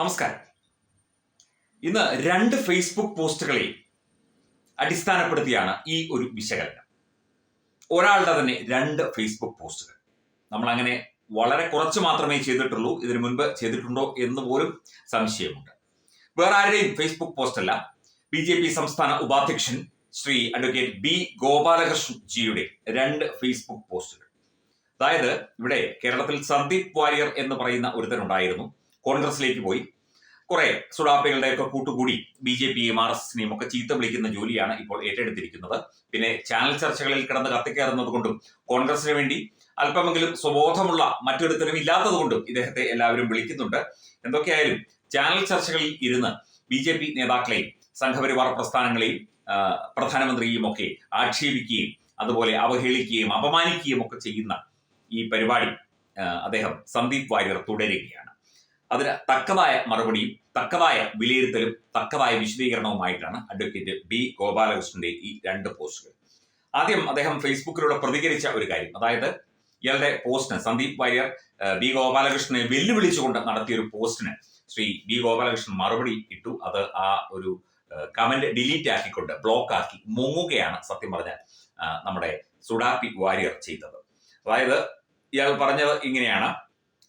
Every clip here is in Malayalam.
നമസ്കാരം. ഇന്ന് രണ്ട് ഫേസ്ബുക്ക് പോസ്റ്റുകളെ അടിസ്ഥാനപ്പെടുത്തിയാണ് ഈ ഒരു വിശകലനം. ഒരാളുടെ തന്നെ രണ്ട് ഫേസ്ബുക്ക് പോസ്റ്റുകൾ. നമ്മൾ അങ്ങനെ വളരെ കുറച്ച് മാത്രമേ ചെയ്തിട്ടുള്ളൂ. ഇതിനു മുൻപ് ചെയ്തിട്ടുണ്ടോ എന്ന് പോലും സംശയമുണ്ട്. വേറെ ആരുടെയും ഫേസ്ബുക്ക് പോസ്റ്റല്ല. ബി ജെ പി സംസ്ഥാന ഉപാധ്യക്ഷൻ ശ്രീ അഡ്വക്കേറ്റ് ബി ഗോപാലകൃഷ്ണൻ ജിയുടെ രണ്ട് ഫേസ്ബുക്ക് പോസ്റ്റുകൾ. അതായത് ഇവിടെ കേരളത്തിൽ സന്ദീപ് വാര്യർ എന്ന് പറയുന്ന ഒരുത്തനുണ്ടായിരുന്നു. കോൺഗ്രസിലേക്ക് പോയി. കുറെ സുഡാപ്പികളുടെ ഒക്കെ കൂട്ടുകൂടി ബി ജെ പിയും ആർ എസ് എസിനെയും ഒക്കെ ചീത്ത വിളിക്കുന്ന ജോലിയാണ് ഇപ്പോൾ ഏറ്റെടുത്തിരിക്കുന്നത്. പിന്നെ ചാനൽ ചർച്ചകളിൽ കിടന്ന് കത്തിക്കയറുന്നത് കൊണ്ടും കോൺഗ്രസിന് വേണ്ടി അല്പമെങ്കിലും സ്വബോധമുള്ള മറ്റൊരുത്തരും ഇല്ലാത്തതുകൊണ്ടും ഇദ്ദേഹത്തെ എല്ലാവരും വിളിക്കുന്നുണ്ട്. എന്തൊക്കെയായാലും ചാനൽ ചർച്ചകളിൽ ഇരുന്ന് ബി ജെ പി നേതാക്കളെയും സംഘപരിവാർ പ്രസ്ഥാനങ്ങളെയും പ്രധാനമന്ത്രിയെയും പ്രധാനമന്ത്രിയും ഒക്കെ ആക്ഷേപിക്കുകയും അതുപോലെ അവഹേളിക്കുകയും അപമാനിക്കുകയും ഒക്കെ ചെയ്യുന്ന ഈ പരിപാടി അദ്ദേഹം സന്ദീപ് വാര്യർ തുടരുകയാണ്. അതിന് തക്കമായ മറുപടിയും തക്കമായ വിലയിരുത്തലും തക്കമായ വിശദീകരണവുമായിട്ടാണ് അഡ്വക്കേറ്റ് ബി ഗോപാലകൃഷ്ണന്റെ ഈ രണ്ട് പോസ്റ്റുകൾ ആദ്യം അദ്ദേഹം ഫേസ്ബുക്കിലൂടെ പ്രതികരിച്ച ഒരു കാര്യം. അതായത് ഇയാളുടെ പോസ്റ്റിന് സന്ദീപ് വാര്യർ ബി ഗോപാലകൃഷ്ണനെ വെല്ലുവിളിച്ചുകൊണ്ട് നടത്തിയ ഒരു പോസ്റ്റിന് ശ്രീ ബി ഗോപാലകൃഷ്ണൻ മറുപടി ഇട്ടു. അത് ആ ഒരു കമന്റ് ഡിലീറ്റ് ആക്കിക്കൊണ്ട് ബ്ലോക്ക് ആക്കി മുങ്ങുകയാണ് സത്യം പറഞ്ഞാൽ നമ്മുടെ സുഡാപ്പി വാര്യർ ചെയ്തത്. അതായത് ഇയാൾ പറഞ്ഞത് ഇങ്ങനെയാണ്.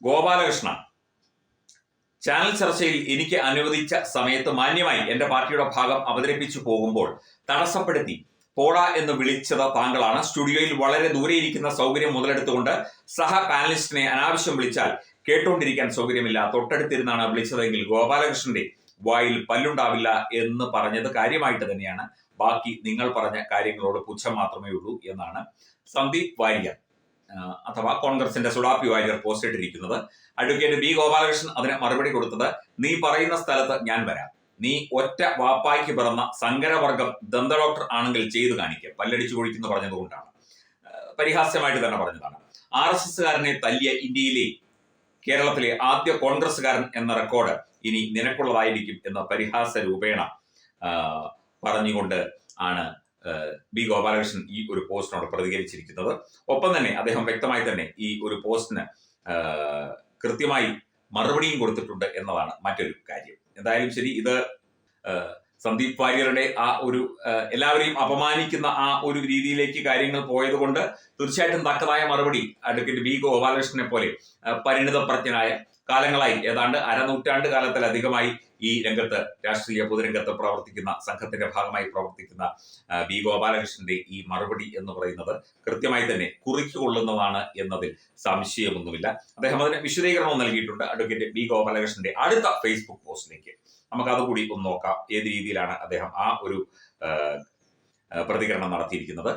ഗോപാലകൃഷ്ണ ചാനൽ ചർച്ചയിൽ എനിക്ക് അനുവദിച്ച സമയത്ത് മാന്യമായി എന്റെ പാർട്ടിയുടെ ഭാഗം അവതരിപ്പിച്ചു പോകുമ്പോൾ തടസ്സപ്പെടുത്തി. പോടാ എന്ന് വിളിച്ചത് താങ്കളാണ്. സ്റ്റുഡിയോയിൽ വളരെ ദൂരെ ഇരിക്കുന്ന സൗകര്യം മുതലെടുത്തുകൊണ്ട് സഹ പാനലിസ്റ്റിനെ അനാവശ്യം വിളിച്ചാൽ കേട്ടുകൊണ്ടിരിക്കാൻ സൗകര്യമില്ല. തൊട്ടടുത്തിരുന്നാണ് വിളിച്ചതെങ്കിൽ ഗോപാലകൃഷ്ണന്റെ വായിൽ പല്ലുണ്ടാവില്ല എന്ന് പറഞ്ഞത് കാര്യമായിട്ട് തന്നെയാണ്. ബാക്കി നിങ്ങൾ പറഞ്ഞ കാര്യങ്ങളോട് പുച്ഛം മാത്രമേ ഉള്ളൂ എന്നാണ് സന്ദീപ് വാര്യർ. അഥവാ കോൺഗ്രസിന്റെ സുഡാപ്പി വാര്യർ പോസ്റ്റ് ഇട്ടിരിക്കുന്നത്. അഡ്വക്കേറ്റ് ബി ഗോപാലകൃഷ്ണൻ അതിന് മറുപടി കൊടുത്തത് നീ പറയുന്ന സ്ഥലത്ത് ഞാൻ വരാം. നീ ഒറ്റ വാപ്പായ്ക്ക് പിറന്ന സങ്കരവർഗം ദന്ത ഡോക്ടർ ആണെങ്കിൽ ചെയ്തു കാണിക്കുക പല്ലടിച്ചു കൊഴിക്കുന്നു പറഞ്ഞതുകൊണ്ടാണ്. പരിഹാസ്യമായിട്ട് തന്നെ പറഞ്ഞതാണ്. ആർ എസ് എസ്സുകാരനെ തല്ലിയ ഇന്ത്യയിലെ കേരളത്തിലെ ആദ്യ കോൺഗ്രസ്സുകാരൻ എന്ന റെക്കോർഡ് ഇനി നിനക്കുള്ളതായിരിക്കും എന്ന പരിഹാസ രൂപേണ പറഞ്ഞുകൊണ്ട് ആണ് ബി ഗോപാലകൃഷ്ണൻ ഈ ഒരു പോസ്റ്റിനോട് പ്രതികരിച്ചിരിക്കുന്നത്. ഒപ്പം തന്നെ അദ്ദേഹം വ്യക്തമായി തന്നെ ഈ ഒരു പോസ്റ്റിന് കൃത്യമായി മറുപടിയും കൊടുത്തിട്ടുണ്ട് എന്നതാണ് മറ്റൊരു കാര്യം. എന്തായാലും ശരി ഇത് സന്ദീപ് വാര്യരുടെ ആ ഒരു എല്ലാവരെയും അപമാനിക്കുന്ന ആ ഒരു രീതിയിലേക്ക് കാര്യങ്ങൾ പോയതുകൊണ്ട് തീർച്ചയായിട്ടും തക്കതായ മറുപടി അഡ്വക്കേറ്റ് ബി ഗോപാലകൃഷ്ണനെ പോലെ പരിണിതപ്രജ്ഞനായ കാലങ്ങളായി. ഏതാണ്ട് അരനൂറ്റാണ്ട് കാലത്തിലധികമായി ഈ രംഗത്ത് രാഷ്ട്രീയ പൊതുരംഗത്ത് പ്രവർത്തിക്കുന്ന സംഘത്തിന്റെ ഭാഗമായി പ്രവർത്തിക്കുന്ന ബി ഗോപാലകൃഷ്ണന്റെ ഈ മറുപടി എന്ന് പറയുന്നത് കൃത്യമായി തന്നെ കുറിക്കൊള്ളുന്നതാണ് എന്നതിൽ സംശയമൊന്നുമില്ല. അദ്ദേഹം അതിന് വിശദീകരണവും നൽകിയിട്ടുണ്ട്. അഡ്വക്കേറ്റ് ബി ഗോപാലകൃഷ്ണന്റെ അടുത്ത ഫേസ്ബുക്ക് പോസ്റ്റിലേക്ക്. നമുക്ക് അതുകൂടി ഒന്ന് നോക്കാം. ഏത് രീതിയിലാണ് അദ്ദേഹം ആ ഒരു പ്രതികരണം നടത്തിയിരിക്കുന്നത്?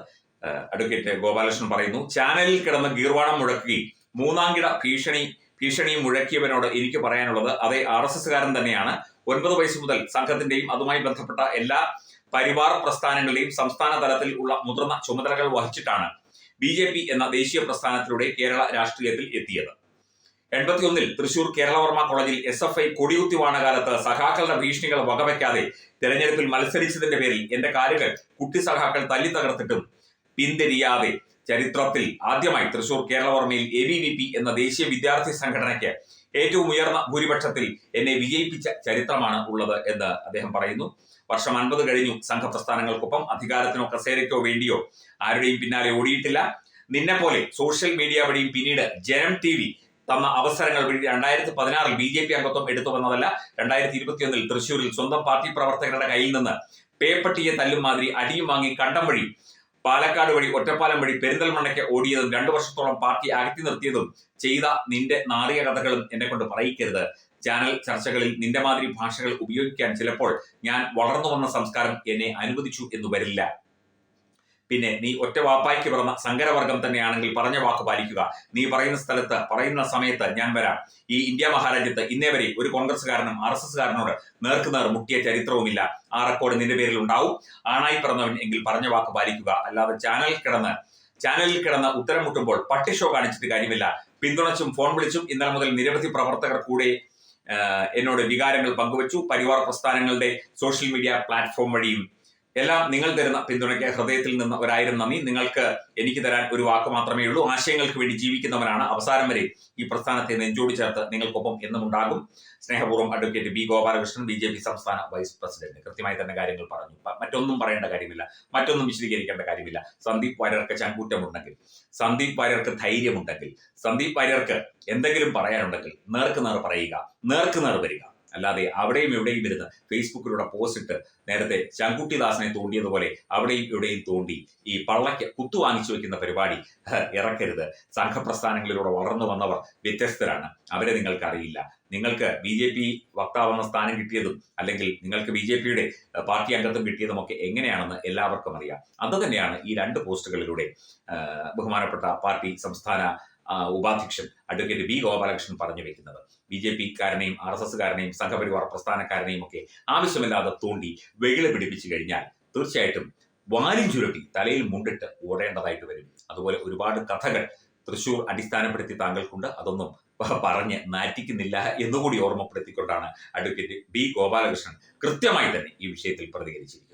അഡ്വക്കേറ്റ് ഗോപാലകൃഷ്ണൻ പറയുന്നു ചാനലിൽ കിടന്ന് ഗീർവാണം മുഴക്കുകയും മൂന്നാംകിട ഭീഷണി ഭീഷണിയും മുഴക്കിയവനോട് എനിക്ക് പറയാനുള്ളത് അതേ ആർ എസ് എസ്സുകാരൻ തന്നെയാണ്. ഒൻപത് വയസ്സ് മുതൽ സംഘത്തിന്റെയും അതുമായി ബന്ധപ്പെട്ട എല്ലാ പരിവാർ പ്രസ്ഥാനങ്ങളുടെയും സംസ്ഥാന തലത്തിൽ ഉള്ള മുതിർന്ന ചുമതലകൾ വഹിച്ചിട്ടാണ് ബി ജെ പി എന്ന ദേശീയ പ്രസ്ഥാനത്തിലൂടെ കേരള രാഷ്ട്രീയത്തിൽ എത്തിയത്. എൺപത്തിയൊന്നിൽ തൃശൂർ കേരളവർമ്മ കോളേജിൽ എസ് എഫ് ഐ കൊടിയുത്തിവാണ കാലത്ത് സഖാക്കളുടെ ഭീഷണികൾ വകവയ്ക്കാതെ തെരഞ്ഞെടുപ്പിൽ മത്സരിച്ചതിന്റെ പേരിൽ എന്റെ കാലുകൾ കുട്ടി സഖാക്കൾ തല്ലി തകർത്തിട്ടും പിന്തിരിയാതെ ചരിത്രത്തിൽ ആദ്യമായി തൃശൂർ കേരളവർമ്മയിൽ എ ബി വി പി എന്ന ദേശീയ വിദ്യാർത്ഥി സംഘടനയ്ക്ക് ഏറ്റവും ഉയർന്ന ഭൂരിപക്ഷത്തിൽ എന്നെ വിജയിപ്പിച്ച ചരിത്രമാണ് ഉള്ളത് എന്ന് അദ്ദേഹം പറയുന്നു. വർഷം അൻപത് കഴിഞ്ഞു സംഘപ്രസ്ഥാനങ്ങൾക്കൊപ്പം അധികാരത്തിനോ കസേരയ്ക്കോ വേണ്ടിയോ ആരുടെയും പിന്നാലെ ഓടിയിട്ടില്ല. നിന്നെ പോലെ സോഷ്യൽ മീഡിയ വഴിയും പിന്നീട് ജനം ടി വി തന്ന അവസരങ്ങൾ വഴി രണ്ടായിരത്തി പതിനാറിൽ ബി ജെ പി അംഗത്വം എടുത്തു വന്നതല്ല രണ്ടായിരത്തി ഇരുപത്തിയൊന്നിൽ തൃശൂരിൽ സ്വന്തം പാർട്ടി പ്രവർത്തകരുടെ കയ്യിൽ നിന്ന് പേപ്പട്ടിയെ തല്ലും മാതിരി അടിയും വാങ്ങി കണ്ടം വഴി പാലക്കാട് വഴി ഒറ്റപ്പാലം വഴി പെരിന്തൽമണ്ണയ്ക്ക് ഓടിയതും രണ്ടു വർഷത്തോളം പാർട്ടി അകറ്റി നിർത്തിയതും ചെയ്ത നിന്റെ നാറിയ കഥകളും എന്നെ കൊണ്ട് പറയിക്കരുത്. ചാനൽ ചർച്ചകളിൽ നിന്റെ മാതിരി ഭാഷകൾ ഉപയോഗിക്കാൻ ചിലപ്പോൾ ഞാൻ വളർന്നു വന്ന സംസ്കാരം എന്നെ അനുവദിച്ചു എന്ന് വരില്ല. പിന്നെ നീ ഒറ്റ വാപ്പായ്ക്ക് പിറന്ന സങ്കരവർഗം തന്നെയാണെങ്കിൽ പറഞ്ഞ വാക്ക് പാലിക്കുക. നീ പറയുന്ന സ്ഥലത്ത് പറയുന്ന സമയത്ത് ഞാൻ വരാം. ഈ ഇന്ത്യ മഹാരാജ്യത്ത് ഇന്നേ വരെ ഒരു കോൺഗ്രസ്സുകാരനും ആർ എസ് എസ്കാരനോട് നേർക്കുനേർ മുട്ടിയ ചരിത്രവുമില്ല. ആ റെക്കോർഡ് നിന്റെ പേരിൽ ഉണ്ടാവും ആണായി പറഞ്ഞവൻ എങ്കിൽ പറഞ്ഞ വാക്ക് പാലിക്കുക. അല്ലാതെ ചാനൽ കിടന്ന് ചാനലിൽ കിടന്ന് ഉത്തരം മുട്ടുമ്പോൾ പട്ടി ഷോ കാണിച്ചിട്ട് കാര്യമില്ല. പിന്തുണച്ചും ഫോൺ വിളിച്ചും ഇന്നലെ മുതൽ നിരവധി പ്രവർത്തകർ കൂടെ എന്നോട് വികാരങ്ങൾ പങ്കുവച്ചു. പരിവാർ പ്രസ്ഥാനങ്ങളുടെ സോഷ്യൽ മീഡിയ പ്ലാറ്റ്ഫോം വഴിയും എല്ലാം നിങ്ങൾ തരുന്ന പിന്തുണയ്ക്ക് ഹൃദയത്തിൽ നിന്ന് ഒരായിരം നന്ദി. നിങ്ങൾക്ക് എനിക്ക് തരാൻ ഒരു വാക്ക് മാത്രമേ ഉള്ളൂ. ആശയങ്ങൾക്ക് വേണ്ടി ജീവിക്കുന്നവരാണ് അവസാനം വരെ ഈ പ്രസ്ഥാനത്തെ നെഞ്ചോട് ചേർത്ത് നിങ്ങൾക്കൊപ്പം എന്നും ഉണ്ടാകും. സ്നേഹപൂർവം advocate B Gopalakrishnan B J P സംസ്ഥാന വൈസ് പ്രസിഡന്റ്. കൃത്യമായി തന്നെ കാര്യങ്ങൾ പറഞ്ഞു. മറ്റൊന്നും പറയേണ്ട കാര്യമില്ല. മറ്റൊന്നും വിശദീകരിക്കേണ്ട കാര്യമില്ല. സന്ദീപ് വാര്യർക്ക് ചങ്കൂറ്റമുണ്ടെങ്കിൽ സന്ദീപ് വാര്യർക്ക് ധൈര്യമുണ്ടെങ്കിൽ സന്ദീപ് വാര്യർക്ക് എന്തെങ്കിലും പറയാനുണ്ടെങ്കിൽ നേർക്ക് നേർ പറയുക നേർക്ക് നേർ വരിക. അല്ലാതെ അവിടെയും എവിടെയും വരുന്ന ഫേസ്ബുക്കിലൂടെ പോസ്റ്റ് ഇട്ട് നേരത്തെ ചങ്കുട്ടിദാസിനെ തോണ്ടിയതുപോലെ അവിടെയും ഇവിടെയും തോണ്ടി ഈ പള്ളയ്ക്ക് കുത്തു വാങ്ങിച്ചു വെക്കുന്ന പരിപാടി ഇറക്കരുത്. സംഘപ്രസ്ഥാനങ്ങളിലൂടെ വളർന്നു വന്നവർ വ്യത്യസ്തരാണ്. അവരെ നിങ്ങൾക്ക് അറിയില്ല. നിങ്ങൾക്ക് ബി ജെ പി വക്താവെന്ന സ്ഥാനം കിട്ടിയതും അല്ലെങ്കിൽ നിങ്ങൾക്ക് ബി ജെ പിയുടെ പാർട്ടി അംഗത്വം കിട്ടിയതും ഒക്കെ എങ്ങനെയാണെന്ന് എല്ലാവർക്കും അറിയാം. അത് തന്നെയാണ് ഈ രണ്ട് പോസ്റ്റുകളിലൂടെ ബഹുമാനപ്പെട്ട പാർട്ടി സംസ്ഥാന ഉപാധ്യക്ഷൻ അഡ്വക്കേറ്റ് ബി ഗോപാലകൃഷ്ണൻ പറഞ്ഞു വെക്കുന്നത്. ബി ജെ പിക്കാരനെയും ആർ എസ് എസ്സുകാരനെയും സംഘപരിവാർ പ്രസ്ഥാനക്കാരനെയും ഒക്കെ ആവശ്യമില്ലാതെ തൂണ്ടി വെകിൾ പിടിപ്പിച്ചു കഴിഞ്ഞാൽ തീർച്ചയായിട്ടും വാരി ചുരുട്ടി തലയിൽ മുണ്ടിട്ട് ഓടേണ്ടതായിട്ട് വരും. അതുപോലെ ഒരുപാട് കഥകൾ തൃശൂർ അടിസ്ഥാനപ്പെടുത്തി താങ്കൾക്കുണ്ട്. അതൊന്നും പറഞ്ഞ് നാറ്റിക്കുന്നില്ല എന്നുകൂടി ഓർമ്മപ്പെടുത്തിക്കൊണ്ടാണ് അഡ്വക്കേറ്റ് ബി ഗോപാലകൃഷ്ണൻ കൃത്യമായി തന്നെ ഈ വിഷയത്തിൽ പ്രതികരിച്ചിരിക്കുന്നത്.